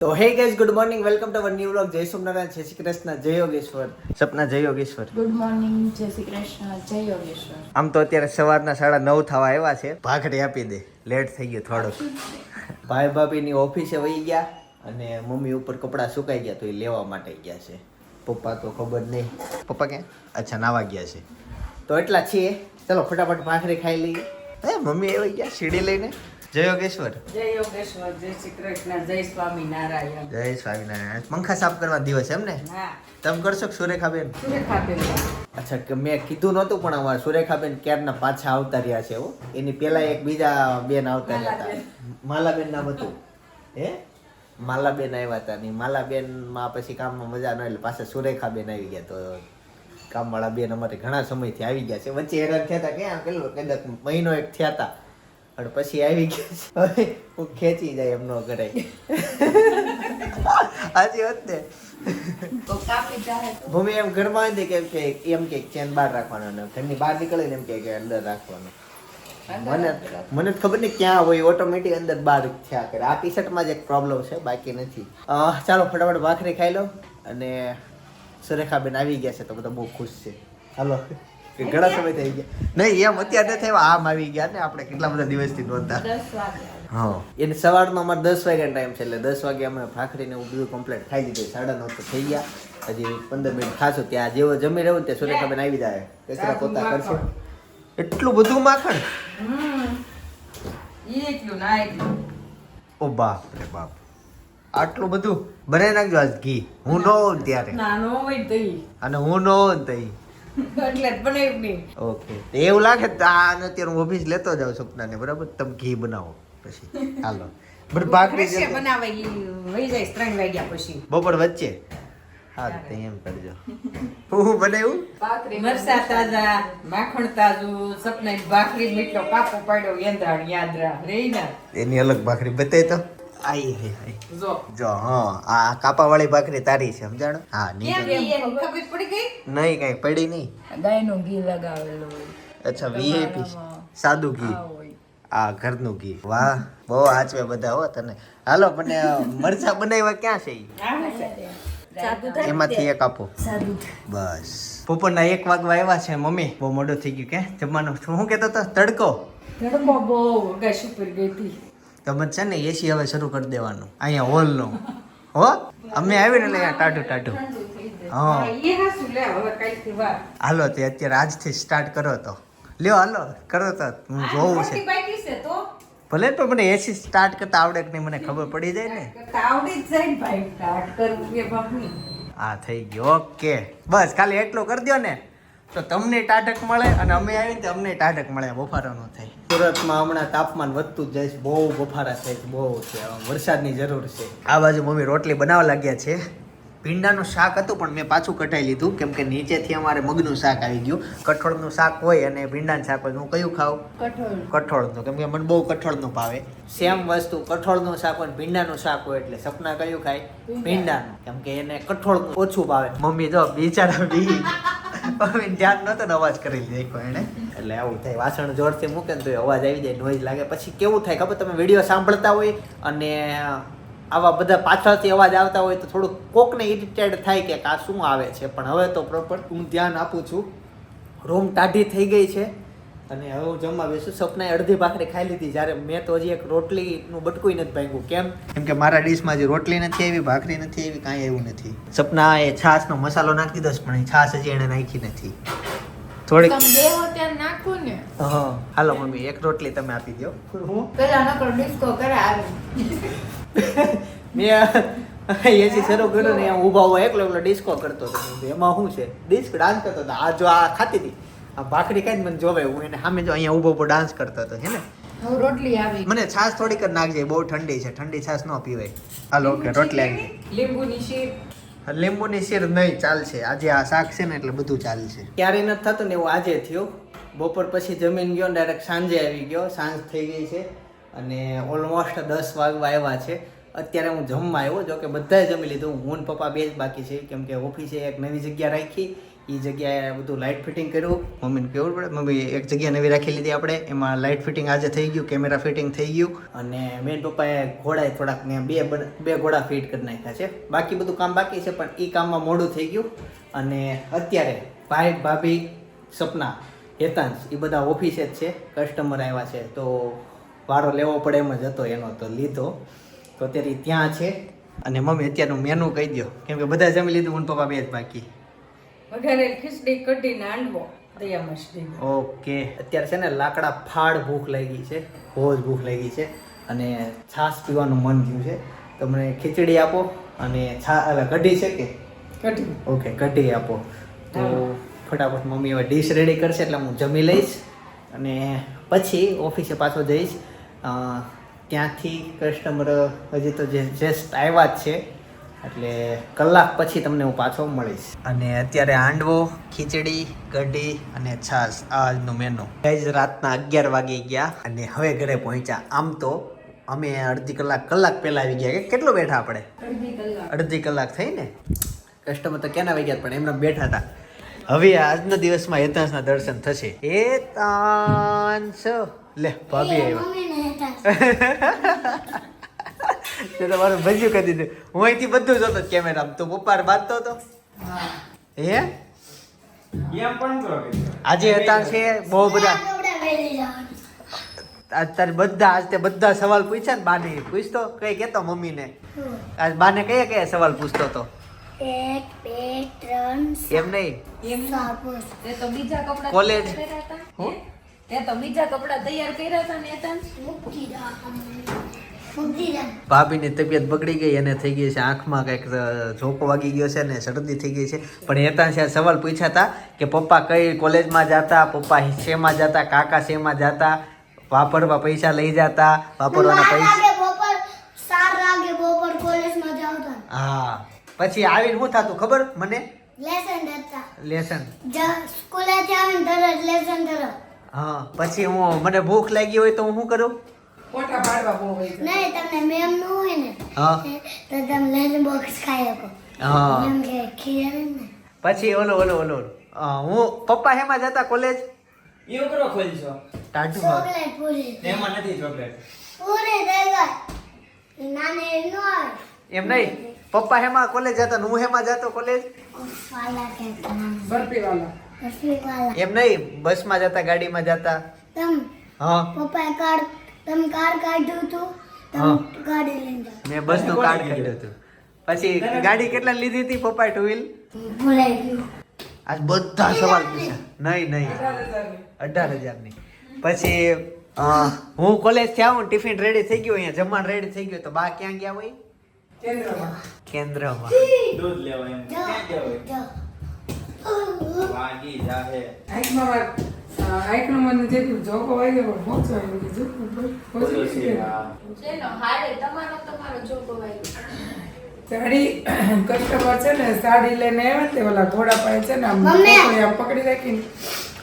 તો hey guys good morning welcome to our new vlog જય સોમનારાયણ જય શ્રી કૃષ્ણ જય યોગેશ્વર સપના જય યોગેશ્વર ગુડ મોર્નિંગ જય શ્રી કૃષ્ણ જય યોગેશ્વર આમ તો અત્યારે સવારના સાડા નવ થવા આવ્યા છે. ભાખડી આપી દે. લેટ થઈ ગયો થોડો ભાઈ ભાભીની ઓફિસે વહી ગયા અને મમ્મી ઉપર કપડાં સુકાઈ ગયા તો એ લેવા માટે ગયા છે. પપ્પા તો ખબર નહીં. પપ્પા કે અચ્છા નાવા ગયા છે. તો એટલા છીએ. ચલો ફટાફટ ભાખરી ખાઈ લઈએ. હે મમ્મી આવી ગયા સીડી લઈને. જય યોગેશ્વર. જય યોગેશ્વર જય શ્રી કૃષ્ણ જય સ્વામી નારાયણ. જય સ્વામિનારાયણ પંખા સાફ કરવા દિવસ એમ ને? હા. તમે કરશો કે સુરેખાબેન? સુરેખાબેન. અચ્છા કે મેં કીધું નહોતું પણ અમારા સુરેખાબેન ક્યારના પાછા આવતા રહ્યા છે હો. એની પેલા એક બીજા બેન આવતા રહ્યા હતા. માલાબેન. નામ હતું. હે? માલાબેન આવ્યા હતા ને માલાબેનમાં પછી કામમાં મજા ન એટલે પાછા સુરેખાબેન આવી ગયા તો કામવાળા બેન અમારે ઘણા સમયથી આવી ગયા છે. વચ્ચે હેરાન થયા હતા. ક્યાં? કેટલો? કદાચ મહિનો એક થયા હતા. પણ પછી આવી ગયા હવે હું ખેંચી જાય એમ ન. કરાય સાચી વાત ને ભૂમિ એમ ઘરમાં હતી કેમ કે એમ કે ચેન બહાર રાખવાનો અને ઘરની બહાર નીકળે ને એમ કે કે અંદર રાખવાનો. મને મને ખબર નહીં ક્યાં હોય ઓટોમેટિક અંદર બહાર થયા કરે. આ ટી શર્ટમાં જ એક પ્રોબ્લેમ છે બાકી નથી. ચાલો ફટાફટ ભાખરી ખાઈ લો. અને સુરેખાબેન આવી ગયા છે તો બધા બહુ ખુશ છે. ચાલો કે ઘણા સમય થઈ ગયા. નહીં એમ અત્યારે નથી આવ્યા. આમ આવી ગયા ને આપણે કેટલા બધા દિવસથી નહોતા. હા. એને સવારનો અમારે દસ વાગ્યાનો ટાઈમ છે એટલે દસ વાગે અમે ભાખરીને એવું બધું કમ્પ્લીટ ખાઈ લીધું. સાડા નવ તો થઈ ગયા. હજી પંદર મિનિટ ખાશું ત્યાં જેવો જમી રહ્યું ને ત્યાં સુરેખાબેન આવી જાય. કચરા પોતા કરશે. એટલું બધું માખણ? હમ. ઈ ના ઓ બાપ રે બાપ. આટલું બધું? બનાવી નાખજો આજ ઘી. હું ન હોઉં ત્યારે. અને હું ન હોઉં ને તો ઈ. એટલે બનાવ્યું નહીં? ઓકે. એવું લાગે તો આ અત્યારે હું ઓફિસ લેતો જાઉં સપનાને બરાબર? તમે ઘી બનાવો પછી. હાલો. બટ ભાખરી બનાવે વહી જાય ત્રણ વાગ્યા પછી. બપોર વચ્ચે? હા તે એમ કરજો. હું બનાવ્યું? મરસા તાજા માખણ તાજું સપનાની ભાખરી મીઠો પાકો પાડ્યો યંદ્રાણ યાદરા રહી ને. એની અલગ ભાખરી બતાય તો. આઈ હે જો. જો હા આ કાપાવાળી ભાખરી તારી છે સમજાણો? હા એની ખબર પડી ગઈ? નહીં કઈ પડી નહીં. ગાયનું ઘી લગાવેલું અચ્છા વીઆઈપી સાદું ઘી. આ ઘરનું ઘી. વાહ બહુ આચવે બધા હો તને. હાલો મને મરચા બનાવ્યા ક્યાં છે એમાંથી એક આપો. બસ. બપોરના એક વાગવા આવ્યા છે મમ્મી. બહુ મોડો થઈ ગયું કે જમવાનું. શું કેતો કહેતો હતો? તડકો. ધડકો બહુ ગઈ હતી. તમે છે ને એસી હવે શરૂ કરી દેવાનું. અહીંયા હોલનું. હો? અમે આવીને એટલે અહીંયા ટાટું ટાટું હા. હાલો તે અત્યારે આજથી સ્ટાર્ટ કરો તો. લ્યો હાલો કરો તો. હું જોવું છે. ભલે તો મને એસી સ્ટાર્ટ કરતા આવડે કે નહીં મને ખબર પડી જાય ને. આવડી જ જાય ભાઈ. સ્ટાર્ટ કરવું હા થઈ ગયો. ઓકે બસ ખાલી એટલું કરી દો ને. તો તમને ટાઢક મળે અને અમે આવીને અમને ટાઢક મળે બફારો નો થાય. સુરતમાં હમણાં તાપમાન વધતું જાય છે બહુ બફારા થાય છે બહુ છે વરસાદની જરૂર છે. આ બાજુ મમ્મી રોટલી બનાવવા લાગ્યા છે. ભીંડાનું શાક હતું પણ મેં પાછું કટાઈ લીધું કેમ કે નીચેથી અમારે મગનું શાક આવી ગયું. કઠોળનું શાક હોય અને ભીંડાનું શાક હોય હું કયું ખાવ કઠોળ. કઠોળનું કેમ કે મને બહુ કઠોળનું ભાવે. સેમ વસ્તુ કઠોળનું શાક હોય ભીંડાનું શાક હોય એટલે સપના કયું ખાય? ભીંડાનું કેમ કે એને કઠોળનું ઓછું ભાવે. મમ્મી જો બિચારા બી. મમ્મી ધ્યાન નતો ને અવાજ કરી લીધો એને. એટલે આવું થાય. વાસણ જોરથી મૂકે ને તો અવાજ આવી જાય, નોઈઝ લાગે. પછી કેવું થાય ખબર? તમે વીડિયો સાંભળતા હોય અને આવા બધા પાછળથી અવાજ આવતા હોય તો થોડુંક કોકને ઇરિટેડ થાય કે આ શું આવે છે. પણ હવે તો પ્રોપર હું ધ્યાન આપું છું. રૂમ ટાઢી થઈ ગઈ છે. અને હવે હું જમવા બેસું. સપનાએ અડધી ભાખરી ખાઈ લીધી. જ્યારે મેં તો હજી એક રોટલીનું બટકું નથી ભાંગ્યું. કેમ? કેમ કે મારા ડીશમાં હજી રોટલી નથી આવી ભાખરી નથી આવી કાંઈ એવું નથી. સપના એ છાશનો મસાલો નાખી દસ છે પણ એ છાશ હજી એણે નાખી નથી. થોડીક નાખો ને. હા હાલો મમ્મી એક રોટલી તમે આપી દો હું? પેલા નકર ડિસ્કો કરે આવી મેં એસી શરૂ કર્યો ને ઊભા ઊભા એકલો એકલો ડિસ્કો કરતો હતો. એમાં શું છે? ડિસ્ક ડાન્સ કરતો હતો આ જો આ ખાતી હતી. આ ભાખરી ખાઈને મને જોવે હું એને સામે જો અહીંયા ઊભો ઊભો ડાન્સ કરતો હતો હે ને? રોટલી આવી. મને છાશ થોડીક જ નાખજે બહુ ઠંડી છે ઠંડી છાશ ન પીવાય. હાલો ઓકે રોટલી આવી. લીંબુની શીર? લીંબુની શીર નહીં ચાલશે. આજે આ શાક છે ને એટલે બધું ચાલશે. ક્યારેય નથી થતું ને એવું આજે થયું. બપોર પછી જમીન ગયો ડાયરેક્ટ સાંજે આવી ગયો. સાંજ થઈ ગઈ છે અને ઓલમોસ્ટ દસ વાગવા આવ્યા છે. અત્યારે હું જમવા આવ્યો જો કે બધાએ જમી લીધું. હું પપ્પા બે જ બાકી છે. કેમ કે ઓફિસે એક નવી જગ્યા રાખી. એ જગ્યાએ બધું લાઇટ ફિટિંગ કર્યું. મમ્મીને કેવું પડે? મમ્મી એક જગ્યા નવી રાખી લીધી આપણે. એમાં લાઇટ ફિટિંગ આજે થઈ ગયું કેમેરા ફિટિંગ થઈ ગયું. અને મેન પપ્પાએ ઘોડાએ થોડાક ને બે બે ઘોડા ફિટ કરી નાખ્યા છે. બાકી બધું કામ બાકી છે, પણ એ કામમાં મોડું થઈ ગયું. અને અત્યારે ભાઈ, ભાભી, સપના, હેતાંશ એ બધા ઓફિસે જ છે. કસ્ટમર આવ્યા છે, તો વારો લેવો પડે એમ જ હતો એનો, તો લીધો. તો અત્યારે ત્યાં છે. અને મમ્મી, અત્યારનું મેનુ કહી દો કેમ કે બધા જમી લીધું, હું પપ્પા બે જ બાકી. વઘારેલ ખીચડી દયા મછલી ઓકે. અત્યારે છે ને લાકડા ફાડ ભૂખ લાગી છે બહુ જ ભૂખ લાગી છે અને છાશ પીવાનું મન થયું છે. તમને ખીચડી આપો અને છા અલા કઢી છે કે? કઢી. ઓકે કઢી આપો. તો ફટાફટ મમ્મી હવે ડીશ રેડી કરશે એટલે હું જમી લઈશ અને પછી ઓફિસે પાછો જઈશ. ત્યાંથી કસ્ટમર હજી તો જે જસ્ટ આવ્યા જ છે. એટલે કલાક પછી તમને હું પાછો મળીશ. અને અત્યારે હાંડવો ખીચડી કઢી અને છાશ આ આજનું મેનુ ગાઈઝ રાતના અગિયાર વાગી ગયા અને હવે ઘરે પહોંચ્યા. આમ તો અમે અડધી કલાક કલાક પહેલાં આવી ગયા. કે કેટલો બેઠા આપણે? અડધી કલાક. અડધી થઈ ને? કસ્ટમર તો ક્યાંના વાગ્યા પણ એમને બેઠા હતા. હવે આજના દિવસમાં હેતાંશના દર્શન થશે. હેતાંશ લે ભાભી આવ્યા. તે તમારું ભજ્યું કરી દીધું. હું અહીંથી બધું જોતો કેમેરામાં. તું પપ્પા બાંધતો હતો હા? હે એમ પણ આજે હતા છે બહુ બધા. અત્યારે બધા આજ તે બધા સવાલ પૂછ્યા ને બાને. પૂછતો? કઈ કેતો મમ્મીને? આજ બાને કયા કયા સવાલ પૂછતો હતો એક બે ત્રણ એમ નહીં? તે તો બીજા કપડા કોલેજ. તૈયાર કર્યા હતા? હું? હે? તે તો બીજા કપડા તૈયાર કર્યા હતા ને મૂકી ભાભીની તબિયત બગડી ગઈ અને થઈ ગઈ છે આંખમાં કંઈક ઝોકો વાગી ગયો છે અને શરદી થઈ ગઈ છે. પણ હેતાંશે આ સવાલ પૂછ્યા હતા કે પપ્પા કઈ કોલેજમાં જતા પપ્પા શેમાં જતા કાકા શેમાં જતા વાપરવા પૈસા લઈ જતા વાપરવાના પૈસા હા. પછી આવીને શું થતું ખબર મને? લેસન લેસન સ્કૂલેથી આવીને તરત લેસન તરત હા પછી હું મને ભૂખ લાગી હોય તો હું શું કરું? ફોટા પાડવા બહુ હોય છે. નહીં તમને મેમનું હોય ને હા. તો તમે લંચ બોક્સ ખાઈ શકો. હા. એમ કે ખીર ને. પછી ઓલો ઓલો ઓલો. હું પપ્પા હેમાં જતા કોલેજ યુકરો ખોલજો. ટાટુ ચોકલેટ પૂરી. એમાં નથી ચોકલેટ. પૂરી દેગર નાને નો એમ નહીં? પપ્પા હેમાં કોલેજ જતા હું હેમાં જતો કોલેજ બરફી વાલા એમ નહીં? બસમાં જતા ગાડીમાં જતા? તમ હા. પપ્પા કાર તમે કાર કાઢ્યું હતું? હા. તમે ગાડી લઈને જાઓ. મેં બસનું કાર્ડ કાઢ્યું હતું. પછી ગાડી કેટલા લીધી હતી પપ્પાએ ટુ વ્હીલ ભૂલાઈ ગયું આજ બધા સવાલ પૂછ્યા. નહીં નહીં. અઢાર હજારની. પછી હું કોલેજથી આવું ટિફિન રેડી થઈ ગયું અહીંયા જમવાનું રેડી થઈ ગયું તો બા ક્યાં ગયા હોય? કેન્દ્રમાં. કેન્દ્રમાં. દૂધ લેવા એમ. ક્યાં ગયા હોય? વાગી જાહે. મને જેટલું જોકો વાગ્યો પણ પહોંચો આવ્યું કીધું. પહોંચી બોલો છે ગયું. આ. સાડી કસ્ટમર છે ને સાડી લઈને આવ્યા તે ઓલા ઘોડા પાસે છે ને આમ આમ પકડી રાખીને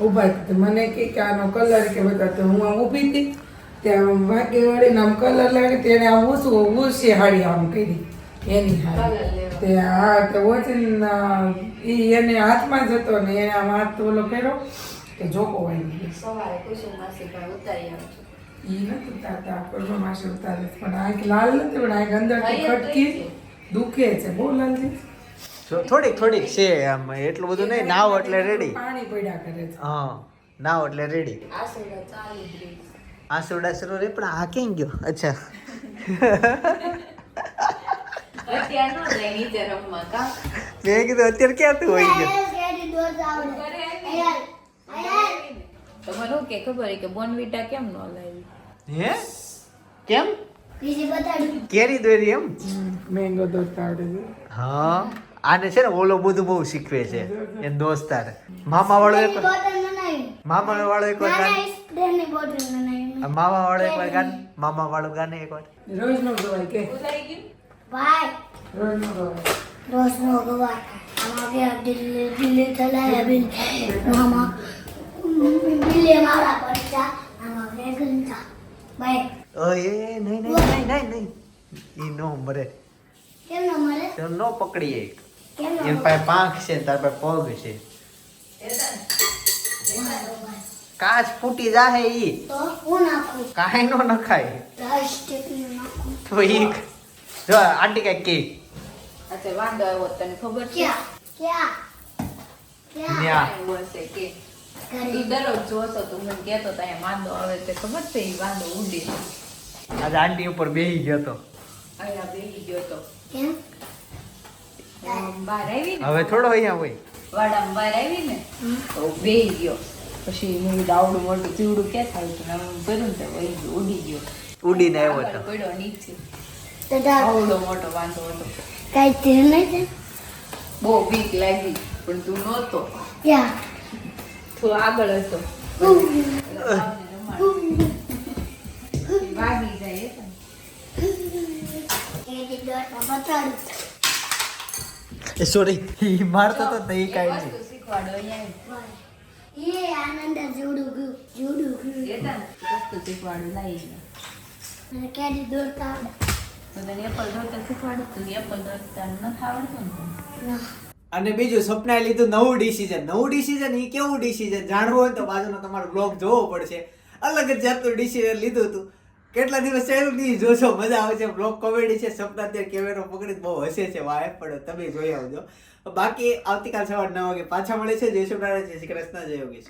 ઊભા મને કે કે આનો કલર કે બધા તો હું આમ ઊભી હતી. ત્યાં આમ વાગે વળીને આમ કલર લાગે તેને આમ ઊંચું ઊંચી હાડી આમ કરી. એની હાડી. તે હા તો વચન ઈ એને હાથમાં જ હતો ને એને આમ હાથ ઓલો કર્યો. કે જોકો ગયો સવારે કુસુમ માસી પાસે ઉતારી આવજો ઈ નથી ઉતારતા આપણો માસી ઉતારે પણ આ લાલ નથી પણ આ અંદરથી થઈ ખટકી દુખે છે. બહુ લાલજી જો થોડીક થોડીક છે આમ એટલું બધું નહીં. નાવ એટલે રેડી પાણી પડ્યા કરે છે. હા નાવ એટલે રેડી આસુડા શરૂ રે પણ આ કેમ ગયો? અચ્છા. અત્યાર નો જાય નીચે રમવા કા? મેં કીધું અત્યારે ક્યાં તું હોય ગયો ગાડી દોડ આવડે અયાર અયાર તો શું કે ખબર કે બોનવીટા કેમ ન લાવી? હે? કેમ? કેરી દોરી એમ? મેંગો આવડે છે. હા. આને છે ને ઓલો બધું બહુ શીખવે છે એ દોસ્તાર. મામા વાળો એક મામા વાળો એક વાર મામા વાળો એક વાર ગાન મામા વાળો ગાને એક વાર. રોજ નો ગવાય કે? ભાઈ. રોજ નો ગવાય. રોજ નો ગવાય. ગયા દિલ્હી દિલ્હી ચલાયા બિન આમાં બિલ્લે મારા પૈસા આમાં વેગન થા ઓય નહીં નહીં નહીં નહીં નહીં. ઈ નો મરે. કેમ ન મળે તો નો પકડીએ. કેમ ન એન મળે પાસે પાંખ છે તાર પાસે પગ છે. કાચ ફૂટી જાહે ઈ. તો કાંઈ નો નખાય. તો ઈ જો આંટી કંઈક કે અચ્છા વાંધો આવ્યો તને ખબર છે? ક્યાં? ક્યાં? ક્યાં? ન્યા. કે? ઘરે ઈ દરરોજ જોતો તું મને કહેતો તો અહીંયા વાંધો આવે તે ખબર છે? ઈ વાંધો ઉડી આજે આંટી ઉપર બેહી ગયો તો. અહીંયા બેસી ગયો તો. બહાર આવી ને હવે થોડો અહીંયા હોય. વાડામાં બહાર આવી ને તો બેસી ગયો. પછી મેં મોટું ચીવડું ક્યાં થાય? છે ને આમ કર્યું ને તો ઉડી ગયો. ઉડીને આવ્યો આગળ તો. પડ્યો નીચે. આવડો મોટો વાંધો હતો. કઈ નહીં બહુ બીક લાગી પણ તું નહોતો. ક્યાં તું આગળ હતો વાગી જાય એ તો. સોરી મારતો તો તે નહીં શીખવાડો અહીંયા એ આનંદ જોડું જોડું એ વસ્તુ શીખવાડું લાવીને. અને ક્યાંથી દોડતા આવડે તો તને એપલ દોરતા શીખવાડું તું એપલ દોરતા નથી આવડતું ના અને બીજું, સપનાએ લીધું નવું ડિસિઝન નવું ડિસિઝન એ કેવું ડિસિઝન જાણવું હોય તો બાજુનો તમારો બ્લોગ જોવો પડશે. અલગ જ જાતનું ડિસિઝન લીધું હતું. કેટલા દિવસ ચાલ્યું? નહીં જોશો, મજા આવે છે. કોમેડી છે, સપના અત્યારે કેમેરો પકડી બહુ હસે છે, વાય પણ તમે જોઈ આવજો. બાકી આવતીકાલ સવાર નવ વાગે પાછા મળે છે. જય શ્રી જય શ્રી કૃષ્ણ, જય યોગેશ.